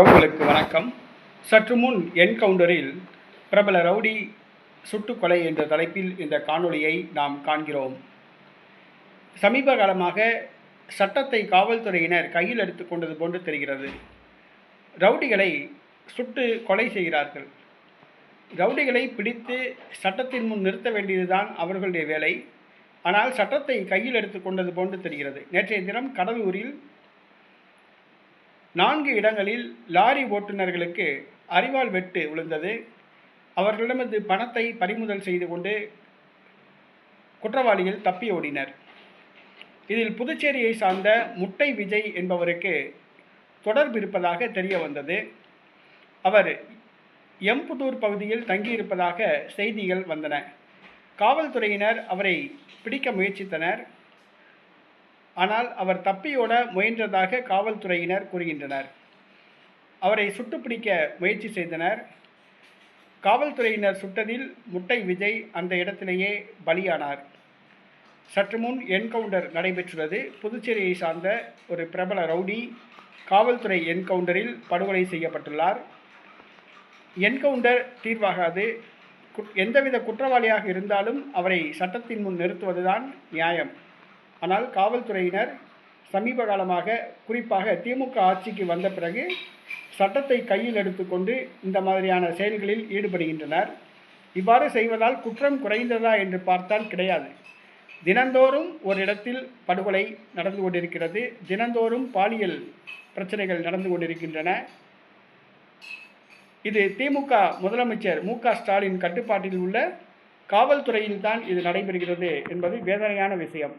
உங்களுக்கு வணக்கம். சற்று முன் என்கவுண்டரில் பிரபல ரவுடி சுட்டுக்கொலை என்ற தலைப்பில் இந்த காணொளியை நாம் காண்கிறோம். சமீப காலமாக சட்டத்தை காவல்துறையினர் கையில் எடுத்துக்கொண்டது போன்று தெரிகிறது. ரவுடிகளை சுட்டு கொலை செய்கிறார்கள். ரவுடிகளை பிடித்து சட்டத்தின் முன் நிறுத்த வேண்டியதுதான் அவர்களுடைய வேலை. ஆனால் சட்டத்தை கையில் எடுத்துக்கொண்டது போன்று தெரிகிறது. நேற்றைய தினம் கடலூரில் நான்கு இடங்களில் லாரி ஓட்டுநர்களுக்கு அரிவாள் வெட்டு விழுந்தது. அவர்களிடமிருந்து பணத்தை பறிமுதல் செய்து கொண்டு குற்றவாளிகள் தப்பி ஓடினர். இதில் புதுச்சேரியை சார்ந்த முட்டை விஜய் என்பவருக்கு தொடர்பு இருப்பதாக தெரிய வந்தது. அவர் எம்புதூர் பகுதியில் தங்கியிருப்பதாக செய்திகள் வந்தன. காவல்துறையினர் அவரை பிடிக்க முயற்சித்தனர். ஆனால் அவர் தப்பியோட முயன்றதாக காவல்துறையினர் கூறுகின்றனர். அவரை சுட்டுப்பிடிக்க முயற்சி செய்தனர். காவல்துறையினர் சுட்டதில் முட்டை விஜய் அந்த இடத்திலேயே பலியானார். சற்று முன் என்கவுண்டர் நடைபெற்றுள்ளது. புதுச்சேரியை சார்ந்த ஒரு பிரபல ரவுடி காவல்துறை என்கவுண்டரில் படுகொலை செய்யப்பட்டுள்ளார். என்கவுண்டர் தீர்வாகாது. எந்தவித குற்றவாளியாக இருந்தாலும் அவரை சட்டத்தின் முன் நிறுத்துவதுதான் நியாயம். ஆனால் காவல்துறையினர் சமீப காலமாக குறிப்பாக திமுக ஆட்சிக்கு வந்த பிறகு சட்டத்தை கையில் எடுத்துக்கொண்டு இந்த மாதிரியான செயல்களில் ஈடுபடுகின்றனர். இவ்வாறு செய்வதால் குற்றம் குறைந்ததா என்று பார்த்தால் கிடையாது. தினந்தோறும் ஒரு இடத்தில் படுகொலை நடந்து கொண்டிருக்கிறது. தினந்தோறும் பாலியல் பிரச்சனைகள் நடந்து கொண்டிருக்கின்றன. இது திமுக முதலமைச்சர் மு க ஸ்டாலின் கட்டுப்பாட்டில் உள்ள காவல்துறையில்தான் இது நடைபெறுகிறது என்பது வேதனையான விஷயம்.